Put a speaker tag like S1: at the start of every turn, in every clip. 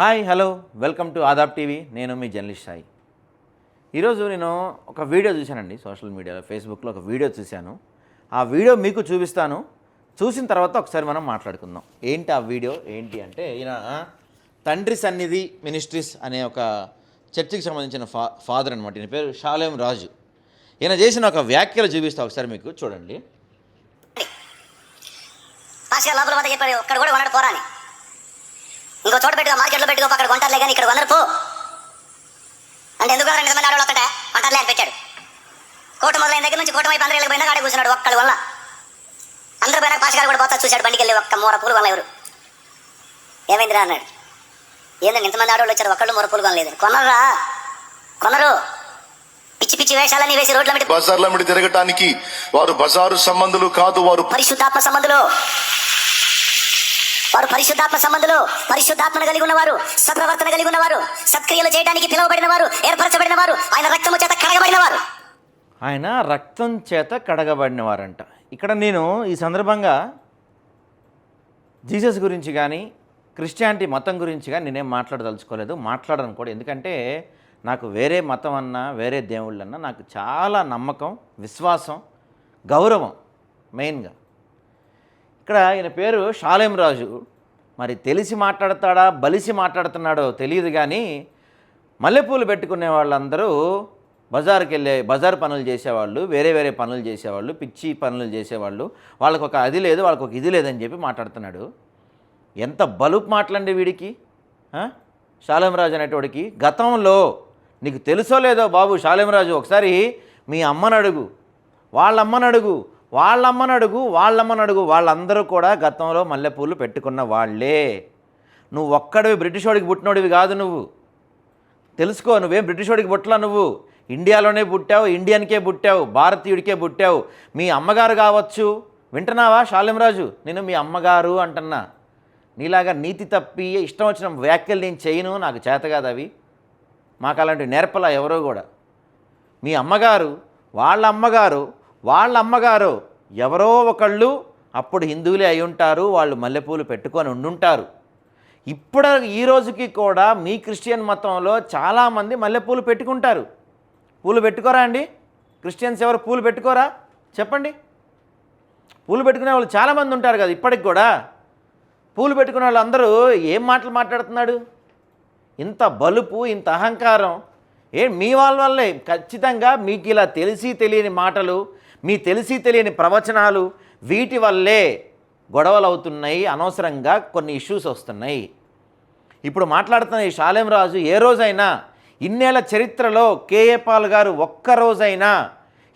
S1: Hi hello. Welcome to Aadab TV. నేను మీ journalist Sai. ఈరోజు నేను ఒక వీడియో చూశానండి సోషల్ మీడియాలో ఫేస్బుక్లో ఒక వీడియో చూశాను. ఆ వీడియో మీకు చూపిస్తాను. చూసిన తర్వాత ఒకసారి మనం మాట్లాడుకుందాం. ఏంటి ఆ వీడియో? ఏంటి అంటే ఈయన తండ్రి సన్నిధి మినిస్ట్రీస్ అనే ఒక చర్చికి సంబంధించిన ఫా ఫాదర్ అనమాట ఈయన పేరు షాలేం రాజు. ఈయన చేసిన ఒక వ్యాఖ్యలు చూపిస్తా ఒకసారి మీకు చూడండి.
S2: పాస్గా లోపల చెప్పాడు ఒక్కడ కూడా ఇంకో చోట పెట్టుకో మార్కెట్లో పెట్టుకో అక్కడ కొంటారులే కానీ ఇక్కడ కొనరు పో. అంటే ఎందుకు రెండు మంది ఆడవాళ్ళు వస్తుంటే కొంటారులే అని పెట్టాడు. కోట మొదలైన దగ్గర నుంచి కోట వైపు అందరూ వెళ్ళిపోయినా ఆడే కూర్చున్నాడు ఒక్కడి వల్ల. అందరూ పోయినా పాస్ గారు కూడా పోతా చూశాడు బండికి వెళ్ళి ఒక్క మూర పూలు వల్ల ఎవరు. ఏమైందిరా అన్నాడు. ఏందండి ఇంతమంది ఆడవాళ్ళు వచ్చారు ఒక్కళ్ళు మూర పూలు కొనలేదు. కొనరా? కొనరు. పిచ్చి పిచ్చి వేషాలన్నీ వేసి రోడ్ల మీద
S3: బజార్ల మీద తిరగటానికి వారు బజారు సంబంధులు కాదు వారు
S2: పరిశుద్ధాత్మ సంబంధులు. వారు పరిశుద్ధాత్మ సంబంధులు పరిశుద్ధాత్మను కలిగి ఉన్నవారు సత్ప్రవర్తన కలిగి ఉన్నవారు సత్క్రియలు చేయడానికి పిలువబడిన వారు ఏర్పరచబడిన వారు ఆయన రక్తము చేత కడగబడిన వారు
S1: ఆయన రక్తం చేత కడగబడిన వారంట ఇక్కడ నేను ఈ సందర్భంగా జీసస్ గురించి కానీ క్రిస్టియానిటీ మతం గురించి కానీ నేనేం మాట్లాడదలుచుకోలేదు మాట్లాడను కూడా. ఎందుకంటే నాకు వేరే మతం అన్నా వేరే దేవుళ్ళన్నా నాకు చాలా నమ్మకం విశ్వాసం గౌరవం మెయిన్గా. ఇక్కడ ఈయన పేరు షాలేం రాజు. మరి తెలిసి మాట్లాడతాడా బలిసి మాట్లాడుతున్నాడో తెలియదు కానీ మల్లెపూలు పెట్టుకునే వాళ్ళందరూ బజార్కి వెళ్ళే బజార్ పనులు చేసేవాళ్ళు వేరే వేరే పనులు చేసేవాళ్ళు పిచ్చి పనులు చేసేవాళ్ళు. వాళ్ళకు ఒక అది లేదు వాళ్ళకు ఒక ఇది లేదని చెప్పి మాట్లాడుతున్నాడు. ఎంత బలుపు మాట్లాడి వీడికి ఆ? శాలేమరాజు అనేటోడికి. గతంలో నీకు తెలుసో లేదో బాబు రాజు ఒకసారి మీ అమ్మని అడుగు వాళ్ళమ్మని అడుగు వాళ్ళమ్మని అడుగు వాళ్ళమ్మని అడుగు. వాళ్ళందరూ కూడా గతంలో మల్లెపూలు పెట్టుకున్న వాళ్ళే. నువ్వు ఒక్కడివి బ్రిటిష్ వాడికి పుట్టినోడివి కాదు నువ్వు. తెలుసుకో నువ్వేం బ్రిటిష్ వాడికి పుట్టలా నువ్వు? ఇండియాలోనే పుట్టావు ఇండియన్కే పుట్టావు భారతీయుడికే పుట్టావు. మీ అమ్మగారు కావచ్చు. వింటున్నావా శాలింరాజు నేను మీ అమ్మగారు అంటున్నా. నీలాగా నీతి తప్పి ఇష్టం వచ్చిన వ్యాఖ్యలు నేను చేయను నాకు చేత కాదు అవి. మాకు అలాంటి నేర్పలా ఎవరో కూడా. మీ అమ్మగారు వాళ్ళ అమ్మగారు వాళ్ళ అమ్మగారు ఎవరో ఒకళ్ళు అప్పుడు హిందువులే అయి ఉంటారు వాళ్ళు మల్లెపూలు పెట్టుకొని ఉండుంటారు. ఇప్పుడు ఈ రోజుకి కూడా మీ క్రిస్టియన్ మతంలో చాలామంది మల్లెపూలు పెట్టుకుంటారు. పూలు పెట్టుకోరా అండి? క్రిస్టియన్స్ ఎవరు పూలు పెట్టుకోరా? చెప్పండి. పూలు పెట్టుకునే వాళ్ళు చాలామంది ఉంటారు కదా ఇప్పటికి కూడా. పూలు పెట్టుకునే వాళ్ళు అందరూ ఏం మాటలు మాట్లాడుతున్నాడు? ఇంత బలుపు ఇంత అహంకారం. ఏ మీ వాళ్ళ వల్లే. ఖచ్చితంగా మీకు ఇలా తెలిసి తెలియని మాటలు మీ తెలిసి తెలియని ప్రవచనాలు వీటి వల్లే గొడవలు అవుతున్నాయి అనవసరంగా కొన్ని ఇష్యూస్ వస్తున్నాయి. ఇప్పుడు మాట్లాడుతున్న ఈ శాలేం రాజు ఏ రోజైనా ఇన్నేళ్ళ చరిత్రలో కేఏ పాల్ గారు ఒక్కరోజైనా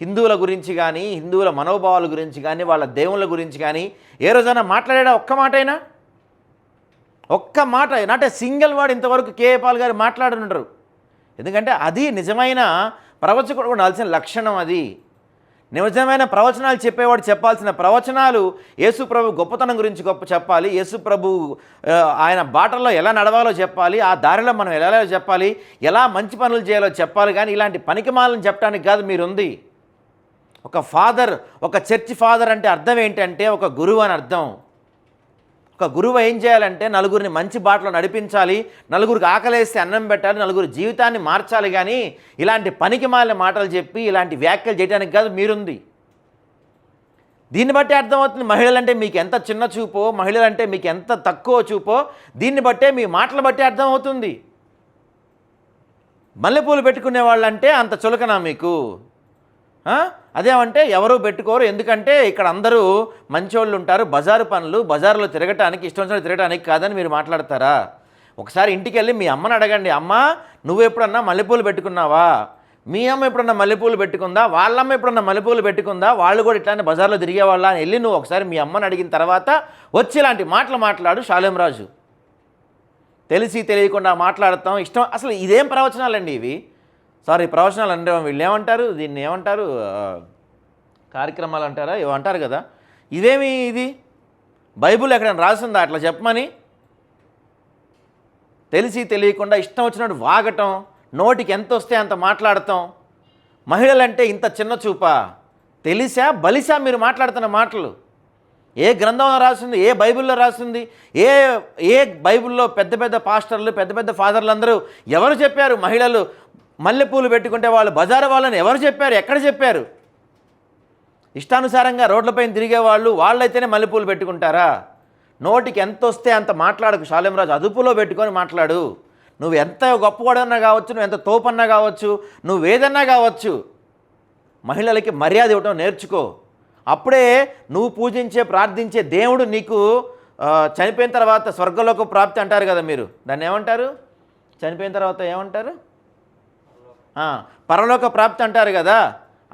S1: హిందువుల గురించి కానీ హిందువుల మనోభావాల గురించి కానీ వాళ్ళ దేవుళ్ళ గురించి కానీ ఏ రోజైనా మాట్లాడా ఒక్క మాటైనా? ఒక్క మాట నాట్ సింగిల్ వర్డ్ ఇంతవరకు కేఏ పాల్ గారు మాట్లాడనుండరు. ఎందుకంటే అది నిజమైన ప్రవచకుడు ఉండాల్సిన లక్షణం అది. నిజమైన ప్రవచనాలు చెప్పేవాడు చెప్పాల్సిన ప్రవచనాలు యేసుప్రభు గొప్పతనం గురించి గొప్ప చెప్పాలి. యేసుప్రభు ఆయన బాటల్లో ఎలా నడవాలో చెప్పాలి. ఆ దారిలో మనం ఎలా చెప్పాలి. ఎలా మంచి పనులు చేయాలో చెప్పాలి. కానీ ఇలాంటి పనికిమాలను చెప్పడానికి కాదు మీరుంది. ఒక ఫాదర్ ఒక చర్చ్ ఫాదర్ అంటే అర్థం ఏంటంటే ఒక గురువు అని అర్థం. ఒక గురువు ఏం చేయాలంటే నలుగురిని మంచి బాటలో నడిపించాలి నలుగురికి ఆకలేస్తే అన్నం పెట్టాలి నలుగురి జీవితాన్ని మార్చాలి కానీ ఇలాంటి పనికి మాలిన మాటలు చెప్పి ఇలాంటి వ్యాఖ్యలు చేయడానికి కాదు మీరుంది. దీన్ని బట్టి అర్థమవుతుంది మహిళలంటే మీకు ఎంత చిన్న చూపో మహిళలంటే మీకు ఎంత తక్కువ చూపో దీన్ని బట్టే మీ మాటలు బట్టి అర్థమవుతుంది. మల్లెపూలు పెట్టుకునే వాళ్ళంటే అంత చులకనా మీకు? అదేమంటే ఎవరు పెట్టుకోరు. ఎందుకంటే ఇక్కడ అందరూ మంచోళ్ళు ఉంటారు. బజారు పనులు బజారులో తిరగటానికి ఇష్టం వచ్చిన తిరగటానికి కాదని మీరు మాట్లాడతారా? ఒకసారి ఇంటికి వెళ్ళి మీ అమ్మని అడగండి. అమ్మ నువ్వు ఎప్పుడన్నా మల్లెపూలు పెట్టుకున్నావా? మీ అమ్మ ఎప్పుడన్నా మల్లెపూలు పెట్టుకుందా? వాళ్ళమ్మ ఎప్పుడన్నా మల్లెపూలు పెట్టుకుందా? వాళ్ళు కూడా ఇట్లానే బజార్లో తిరిగేవాళ్ళ అని వెళ్ళి నువ్వు ఒకసారి మీ అమ్మని అడిగిన తర్వాత వచ్చి ఇలాంటి మాటలు మాట్లాడు శాలేంరాజు తెలిసి తెలియకుండా మాట్లాడతాం. ఇష్టం అసలు ఇదేం ప్రవచనాలండి ఇవి? సారీ ప్రవచనాలు అంటే వీళ్ళు ఏమంటారు? దీన్ని ఏమంటారు? కార్యక్రమాలు అంటారా? ఇవి అంటారు కదా. ఇదేమి ఇది? బైబుల్ ఎక్కడైనా రాసిందా? అట్లా చెప్పమని? తెలిసి తెలియకుండా ఇష్టం వచ్చినట్టు వాగటం నోటికి ఎంత వస్తే అంత మాట్లాడటం. మహిళలంటే ఇంత చిన్న చూపా. తెలిసా? బలిసా మీరు మాట్లాడుతున్న మాటలు? ఏ గ్రంథంలో రాసింది? ఏ బైబిల్లో రాసింది? ఏ ఏ బైబిల్లో పెద్ద పెద్ద పాస్టర్లు పెద్ద పెద్ద ఫాదర్లు అందరూ ఎవరు చెప్పారు? మహిళలు మల్లెపూలు పెట్టుకుంటే వాళ్ళు బజారు వాళ్ళని ఎవరు చెప్పారు? ఎక్కడ చెప్పారు? ఇష్టానుసారంగా రోడ్లపైన తిరిగే వాళ్ళు వాళ్ళైతేనే మల్లెపూలు పెట్టుకుంటారా? నోటికి ఎంత వస్తే అంత మాట్లాడకు శాలింరాజు అదుపులో పెట్టుకొని మాట్లాడు. నువ్వు ఎంత గొప్పవాడన్నా కావచ్చు నువ్వు ఎంత తోపన్నా కావచ్చు నువ్వు ఏదన్నా కావచ్చు మహిళలకి మర్యాద ఇవ్వడం నేర్చుకో. అప్పుడే నువ్వు పూజించే ప్రార్థించే దేవుడు నీకు చనిపోయిన తర్వాత స్వర్గలోక ప్రాప్తి అంటారు కదా మీరు. దాన్ని ఏమంటారు? చనిపోయిన తర్వాత ఏమంటారు? పరలోక ప్రాప్తి అంటారు కదా.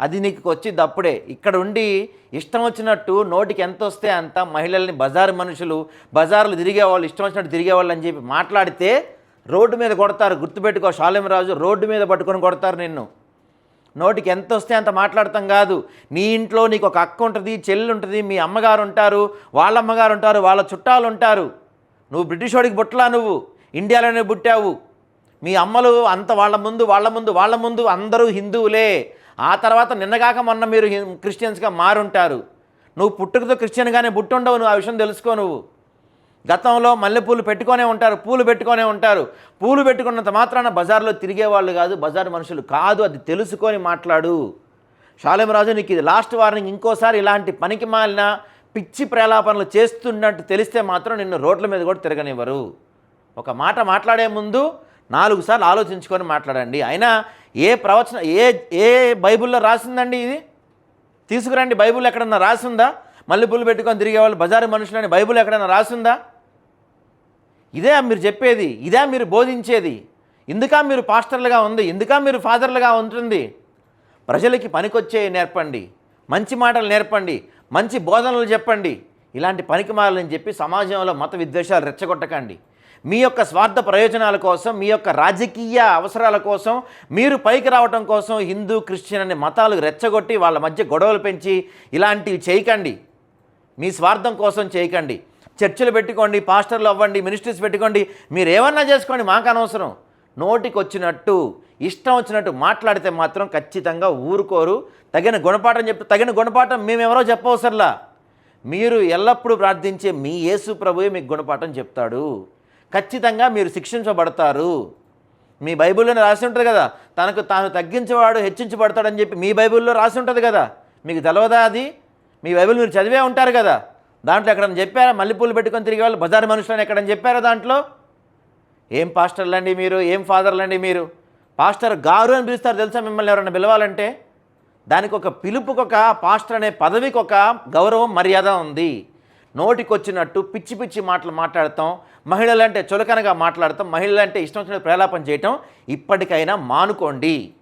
S1: అది నీకు వచ్చింది అప్పుడే ఇక్కడ ఉండి ఇష్టం వచ్చినట్టు నోటికి ఎంత వస్తే అంత మహిళల్ని బజారు మనుషులు బజార్లు తిరిగే వాళ్ళు ఇష్టం వచ్చినట్టు తిరిగేవాళ్ళు అని చెప్పి మాట్లాడితే రోడ్డు మీద కొడతారు. గుర్తుపెట్టుకో రాజు రోడ్డు మీద పట్టుకొని కొడతారు నిన్ను. నోటికి ఎంత వస్తే అంత మాట్లాడతాం కాదు. నీ ఇంట్లో నీకు ఒక అక్క ఉంటుంది చెల్లి ఉంటుంది మీ అమ్మగారు ఉంటారు వాళ్ళ అమ్మగారు ఉంటారు వాళ్ళ చుట్టాలు ఉంటారు. నువ్వు బ్రిటిష్ వాడికి పుట్టలా నువ్వు? ఇండియాలోనే పుట్టావు. మీ అమ్మలు అంత వాళ్ళ ముందు వాళ్ళ ముందు వాళ్ళ ముందు అందరూ హిందువులే. ఆ తర్వాత నిన్నగాక మొన్న మీరు క్రిస్టియన్స్గా మారుంటారు. నువ్వు పుట్టుకతో క్రిస్టియన్గానే పుట్టుండవు నువ్వు ఆ విషయం తెలుసుకో నువ్వు. గతంలో మల్లెపూలు పెట్టుకొనే ఉంటారు పూలు పెట్టుకొనే ఉంటారు. పూలు పెట్టుకున్నంత మాత్రాన బజార్లో తిరిగే వాళ్ళు కాదు బజార్ మనుషులు కాదు అది తెలుసుకొని మాట్లాడు. శాలిమరాజు నీకు ఇది లాస్ట్ వార్నింగ్ ఇంకోసారి ఇలాంటి పనికి మాలిన పిచ్చి ప్రేలాపనలు చేస్తున్నట్టు తెలిస్తే మాత్రం నిన్ను రోడ్ల మీద కూడా తిరగనివ్వరు. ఒక మాట మాట్లాడే ముందు నాలుగు సార్లు ఆలోచించుకొని మాట్లాడండి. అయినా ఏ ప్రవచన ఏ ఏ బైబిల్లో రాసిందండి ఇది? తీసుకురండి బైబిల్ ఎక్కడన్నా రాసిందా? మల్లెపూలు పెట్టుకొని తిరిగేవాళ్ళు బజారు మనుషులని బైబిల్ ఎక్కడన్నా రాసిందా? ఇదే మీరు చెప్పేది ఇదే మీరు బోధించేది. ఇందుకా మీరు పాస్టర్లుగా ఉంది ఇందుకా మీరు ఫాదర్లుగా ఉంటుంది. ప్రజలకి పనికొచ్చే నేర్పండి మంచి మాటలు నేర్పండి మంచి బోధనలు చెప్పండి. ఇలాంటి పనికి మాలని చెప్పి సమాజంలో మత విద్వేషాలు రెచ్చగొట్టకండి. మీ యొక్క స్వార్థ ప్రయోజనాల కోసం మీ యొక్క రాజకీయ అవసరాల కోసం మీరు పైకి రావటం కోసం హిందూ క్రిస్టియన్ అనే మతాలు రెచ్చగొట్టి వాళ్ళ మధ్య గొడవలు పెంచి ఇలాంటివి చేయకండి. మీ స్వార్థం కోసం చేయకండి. చర్చలు పెట్టుకోండి పాస్టర్లు అవ్వండి మినిస్ట్రీస్ పెట్టుకోండి మీరు ఏమన్నా చేసుకోండి మాకు అనవసరం. నోటికి వచ్చినట్టు ఇష్టం వచ్చినట్టు మాట్లాడితే మాత్రం ఖచ్చితంగా ఊరుకోరు. తగిన గుణపాఠం చెప్తే తగిన గుణపాఠం మేమెవరో చెప్పవసరలా. మీరు ఎల్లప్పుడూ ప్రార్థించే మీ యేసు ప్రభువే మీకు గుణపాఠం చెప్తాడు. ఖచ్చితంగా మీరు శిక్షించబడతారు. మీ బైబిల్లోనే రాసి ఉంటుంది కదా తనకు తాను తగ్గించేవాడు హెచ్చించబడతాడని చెప్పి మీ బైబిల్లో రాసి ఉంటుంది కదా. మీకు తెలవదా అది? మీ బైబిల్ మీరు చదివే ఉంటారు కదా. దాంట్లో ఎక్కడన్నా చెప్పారా? మల్లెపూలు పెట్టుకొని తిరిగే వాళ్ళు బజార్ మనుషులని ఎక్కడని చెప్పారా దాంట్లో? ఏం పాస్టర్లండి మీరు? ఏం ఫాదర్లండి మీరు? పాస్టర్ గారు అని పిలుస్తారు తెలుసా మిమ్మల్ని ఎవరైనా పిలవాలంటే? దానికి ఒక పిలుపుకొక పాస్టర్ అనే పదవికి ఒక గౌరవం మర్యాద ఉంది. నోటికొచ్చినట్టు పిచ్చి పిచ్చి మాటలు మాట్లాడతాం. మహిళలంటే చులకనగా మాట్లాడతాం. మహిళలంటే ఇష్టం వచ్చినట్టు ప్రలాపం చేయటం. ఇప్పటికైనా మానుకోండి.